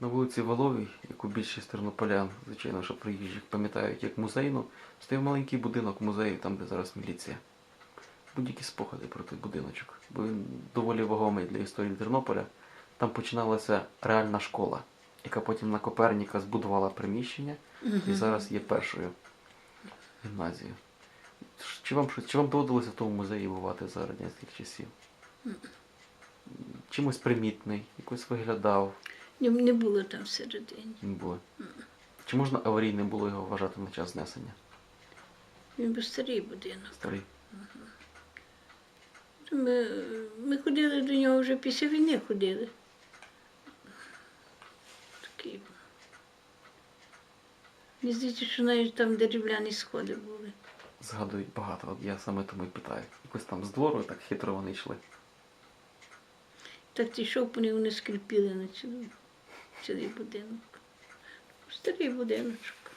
На вулиці Воловій, яку більшість тернополян, звичайно, що приїжджих пам'ятають як музейну, стояв маленький будинок музею, там, де зараз міліція. Будь-які спогади про той будиночок, бо він доволі вагомий для історії Тернополя. Там починалася реальна школа, яка потім на Коперніка збудувала приміщення і зараз є першою гімназією. Чи вам, чи вам доводилося в тому музеї бувати за радянських часів? Чимось примітний, якось виглядав. Не, не було там всередині. Не було. Чи можна аварійним було його вважати на час знесення? Він був старий будинок. Старий. Ми, ми ходили до нього вже після війни ходили. Такий. Мені здається, що навіть там дерев'яні сходи були. Згадують багато, от я саме тому і питаю. Якось там з двору так хитро вони йшли. Так йшов по вони скріпіли на цілий, цілий будинок. Старий будиночок.